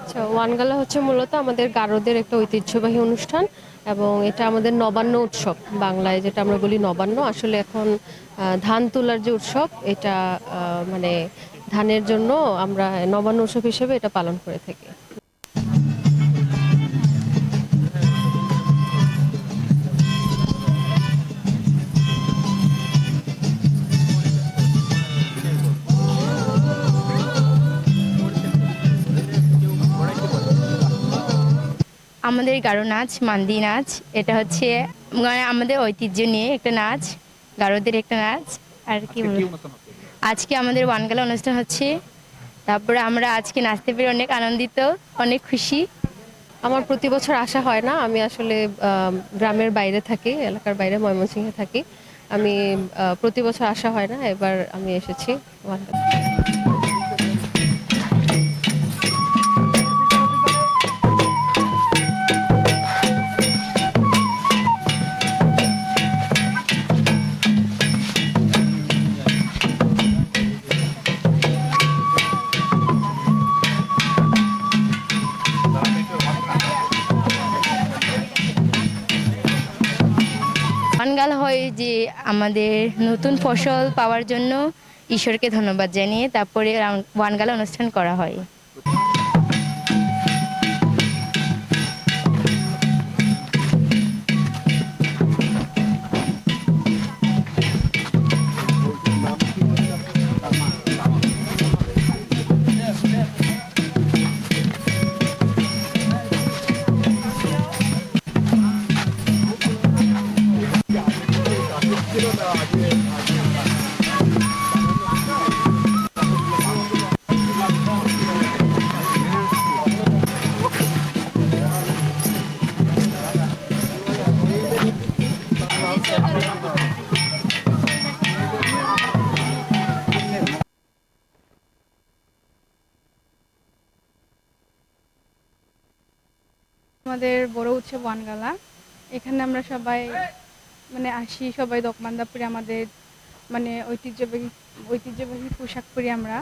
আচ্ছা ওয়ানগালা হচ্ছে মূলত আমাদের গারোদের একটা ঐতিহ্যবাহী অনুষ্ঠান এবং এটা আমাদের নবান্ন উৎসব। বাংলায় যেটা আমরা বলি নবান্ন, আসলে এখন ধান তোলার যে উৎসব, এটা মানে ধানের জন্য আমরা নবান্ন উৎসব হিসেবে এটা পালন করে থাকি। আমাদের গারো নাচ মান্দি নাচ এটা হচ্ছে মানে আমাদের ঐতিহ্য নিয়ে একটা নাচ গারোদের একটা নাচ আর কি বলব? আজকে আমাদের ওয়ানগালা অনুষ্ঠান হচ্ছে তারপরে আমরা আজকে নাচতে পেরে অনেক আনন্দিত অনেক খুশি। আমার প্রতি বছর আসা হয় না আমি আসলে আহ, গ্রামের বাইরে থাকি এলাকার বাইরে ময়মনসিংহে থাকি। আমি আহ, প্রতি বছর আসা হয় না এবার আমি এসেছি ওয়ানগালা হয় যে আমাদের নতুন ফসল পাওয়ার জন্য ঈশ্বরকে ধন্যবাদ জানিয়ে তারপরে ওয়ানগালা অনুষ্ঠান করা হয়। আমাদের বড় উৎসব ওয়ানগালা। এখানে আমরা সবাই মানে আসি সবাই দোকমান্দা পরে আমাদের মানে ঐতিহ্যবাহী ঐতিহ্যবাহী পোশাক পরি আমরা।